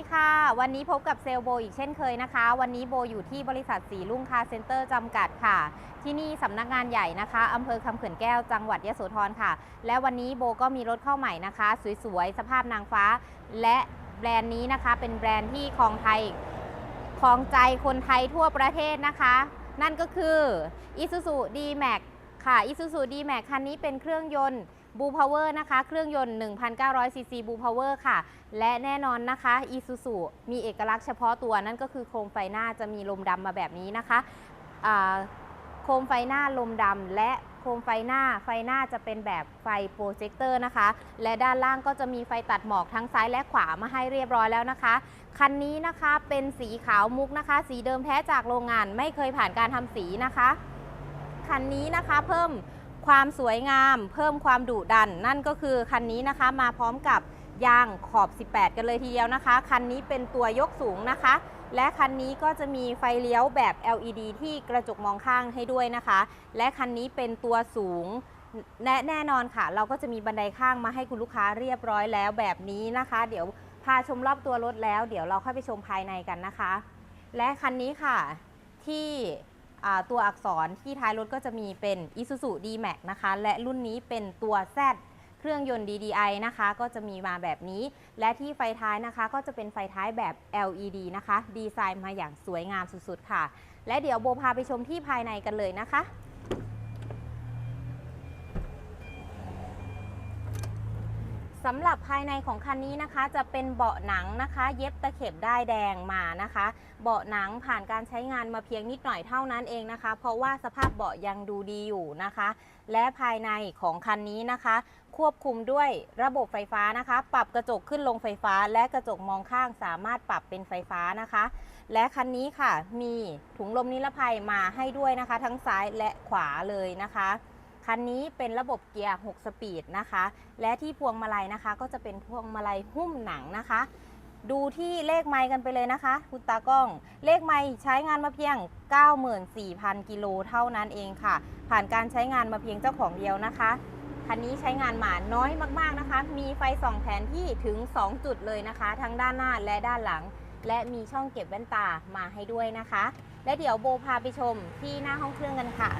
สวัสดีค่ะ วันนี้พบกับเซลโบอีกเช่นเคยนะคะ วันนี้โบอยู่ที่บริษัทสีลุ่งคาร์เซ็นเตอร์จำกัดค่ะ ที่นี่สำนักงานใหญ่นะคะอำเภอคำเขื่อนแก้วจังหวัดยะโสธรค่ะ และวันนี้โบก็มีรถเข้าใหม่นะคะ สวยๆ สภาพนางฟ้า และแบรนด์นี้นะคะเป็นแบรนด์ที่ครองไทยครองใจคนไทยทั่วประเทศนะคะ นั่นก็คือ Isuzu D-Max ค่ะ Isuzu D-Max คันนี้เป็นเครื่องยนต์ Blue Power นะคะ เครื่องยนต์ 1,900 ซีซี Blue Power ค่ะ และแน่นอนนะคะ Isuzu มีเอกลักษณ์เฉพาะตัวนั่นก็คือโคมไฟหน้าจะมีลมดำมาแบบนี้นะคะโคมไฟหน้าลมดำและโคมไฟหน้า ไฟหน้าจะเป็นแบบไฟโปรเจคเตอร์นะคะ และด้านล่างก็จะมีไฟตัดหมอกทั้งซ้ายและขวามาให้เรียบร้อยแล้วนะคะ คันนี้นะคะเป็นสีขาวมุกนะคะ สีเดิมแท้จากโรงงานไม่เคยผ่านการทำสีนะคะ คันนี้นะคะเพิ่ม ความสวยงาม เพิ่มความดุดัน นั่นก็คือคันนี้นะคะมาพร้อมกับยางขอบ 18 กันเลยทีเดียวนะคะ คันนี้เป็นตัวยกสูงนะคะ และคันนี้ก็จะมีไฟเลี้ยวแบบ LED ที่กระจกมองข้างให้ด้วยนะคะ และคันนี้เป็นตัวสูงและแน่นอนค่ะ เราก็จะมีบันไดข้างมาให้คุณลูกค้าเรียบร้อยแล้วแบบนี้นะคะ เดี๋ยวพาชมรอบตัวรถแล้ว เดี๋ยวเราค่อยไปชมภายในกันนะคะ และคันนี้ค่ะที่ ตัวอักษรที่ท้ายรถก็จะมีเป็น Isuzu D-Max นะคะ และรุ่นนี้เป็นตัว Z เครื่องยนต์ DDI นะคะ ก็จะมีมาแบบนี้ และที่ไฟท้ายนะคะ ก็จะเป็นไฟท้ายแบบ LED นะคะ ดีไซน์มาอย่างสวยงามสุดๆค่ะ และเดี๋ยวโบพาไปชมที่ภายในกันเลยนะคะ สำหรับภายในของคันนี้นะคะ จะเป็นเบาะหนังนะคะ เย็บตะเข็บได้ายแดงมานะคะ เบาะหนังผ่านการใช้งานมาเพียงนิดหน่อยเท่านั้นเองนะคะ เพราะว่าสภาพเบาะยังดูดีอยู่นะคะ และภายในของคันนี้นะคะ ควบคุมด้วยระบบไฟฟ้านะคะ ปรับกระจกขึ้นลงไฟฟ้า และกระจกมองข้างสามารถปรับเป็นไฟฟ้านะคะ และคันนี้ค่ะมีถุงลมนิรภัยมาให้ด้วยนะคะ ทั้งซ้ายและขวาเลยนะคะ คันนี้เป็นระบบเกียร์ 6 สปีดนะคะ และที่พวงมาลัยนะคะ ก็จะเป็นพวงมาลัยหุ้มหนังนะคะ ดูที่เลขไมล์กันไปเลยนะคะ คุณตากล้อง เลขไมล์ใช้งานมาเพียง 94,000 กิโลเท่านั้นเองค่ะ ผ่านการใช้งานมาเพียงเจ้าของเดียวนะคะคันนี้ใช้งานมาน้อยมากๆนะคะ มีไฟส่องแผนที่ถึง 2 จุดเลยนะคะ ทั้งด้านหน้าและด้านหลัง และมีช่องเก็บแว่นตามาให้ด้วยนะคะ และเดี๋ยวโบพาไปชมที่หน้าห้องเครื่องกันค่ะ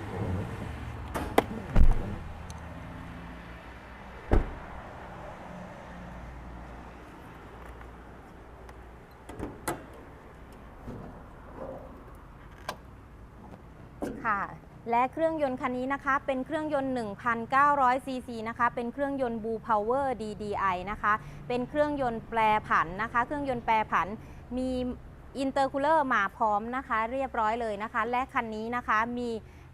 ค่ะ และเครื่องยนต์คันนี้นะคะ เป็นเครื่องยนต์1,900ซีซีนะคะ เป็นเครื่องยนต์ Blue Power DDI นะคะ เป็นเครื่องยนต์แปรผันนะคะ เครื่องยนต์แปรผันมีอินเตอร์คูลเลอร์มาพร้อมนะคะ เรียบร้อยเลยนะคะ และคันนี้นะคะมี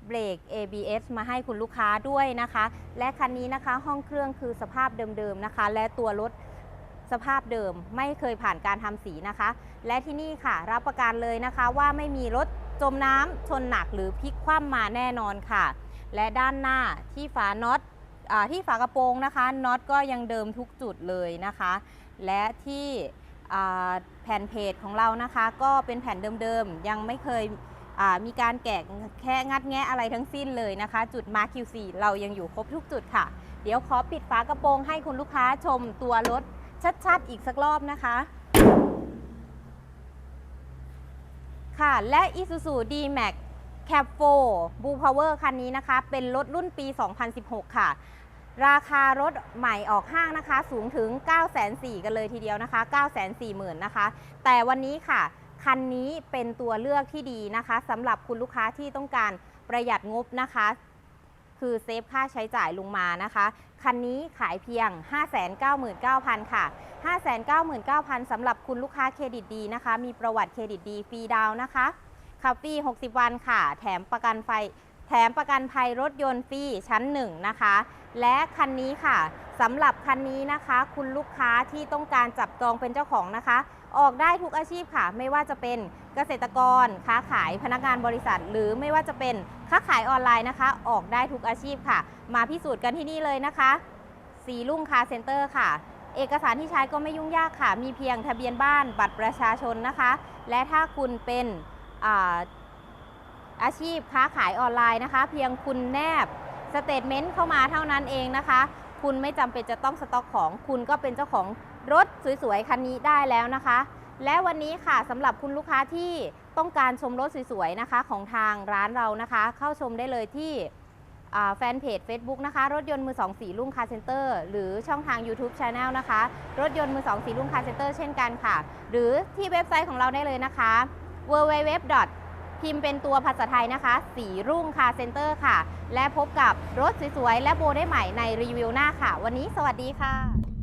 เบรก ABS มาให้คุณลูกค้าด้วยนะคะ และคันนี้นะคะห้องเครื่องคือสภาพเดิมๆนะคะ และตัวรถสภาพเดิมไม่เคยผ่านการทำสีนะคะ และที่นี่ค่ะรับประกันเลยนะคะว่าไม่มีรถ จมน้ำชนหนักหรือพลิกคว่ำมาแน่นอนค่ะ และด้านหน้าที่ฝาน็อตอที่ฝากระโปรงนะคะน็อตก็ยังเดิมทุกจุดเลยนะคะ และที่แผ่นเพจของเรานะคะ ก็เป็นแผ่นเดิมๆ ยังไม่เคยมีการแกะแค่งัดแงะอะไรทั้งสิ้นเลยนะคะ จุดมาร์ค QC เรายังอยู่ครบทุกจุดค่ะ เดี๋ยวขอปิดฝากระโปรงให้คุณลูกค้าชมตัวรถชัดๆ อีกสักรอบนะคะ ค่ะ และ Isuzu D-Max Cab4 Blue Power คันนี้นะคะ เป็นรถรุ่นปี 2016 ค่ะ ราคารถใหม่ออกห้างนะคะ สูงถึง 9 4 0 0 0กันเลยทีเดียวนะคะ 9 4 0 0 0 0นะคะ แต่วันนี้ค่ะ คันนี้เป็นตัวเลือกที่ดีนะคะสำหรับคุณลูกค้าที่ต้องการประหยัดงบนะคะ คือเซฟค่าใช้จ่ายลงมานะคะ คันนี้ขายเพียง 599,000 ค่ะ 599,000สำหรับคุณลูกค้าเครดิตดีนะคะ มีประวัติเครดิตดีฟรีดาวนะคะขับฟรี 60 วันค่ะ แถมประกันไฟ แถมประกันภัยรถยนต์ฟรีชั้น 1 นะคะ และคันนี้ค่ะ สำหรับคันนี้นะคะ คุณลูกค้าที่ต้องการจับจองเป็นเจ้าของนะคะ ออกได้ทุกอาชีพค่ะ ไม่ว่าจะเป็นเกษตรกร ค้าขายพนักงานบริษัท หรือไม่ว่าจะเป็นค้าขายออนไลน์นะคะ ออกได้ทุกอาชีพค่ะ มาพิสูจน์กันที่นี่เลยนะคะสีลุ่งคาเซ็นเตอร์ค่ะ เอกสารที่ใช้ก็ไม่ยุ่งยากค่ะ มีเพียงทะเบียนบ้านบัตรประชาชนนะคะ และถ้าคุณเป็นอาอาชีพค้าขายออนไลน์นะคะ เพียงคุณแนบสเตทเมนต์เข้ามาเท่านั้นเองนะคะ คุณไม่จำเป็นจะต้องสต็อกของ คุณก็เป็นเจ้าของรถสวยๆคันนี้ได้แล้วนะคะ และวันนี้ค่ะสำหรับคุณลูกค้าที่ต้องการชมรถสวยๆนะคะของทางร้านเรานะคะ เข้าชมได้เลยที่แฟนเพจ Facebook นะคะ รถยนต์มือ2สีลุ่งคาร์เซ็นเตอร์หรือช่องทาง YouTube Channel นะคะ รถยนต์มือ2สีลุ่งคาร์เซ็นเตอร์เช่นกันค่ะ หรือที่เว็บไซต์ของเราได้เลยนะคะ www. พิมพ์เป็นตัวภาษาไทยนะคะ สีรุ่งคาเซ็นเตอร์ค่ะ และพบกับรถสวยๆ และโบได้ใหม่ในรีวิวหน้าค่ะ วันนี้สวัสดีค่ะ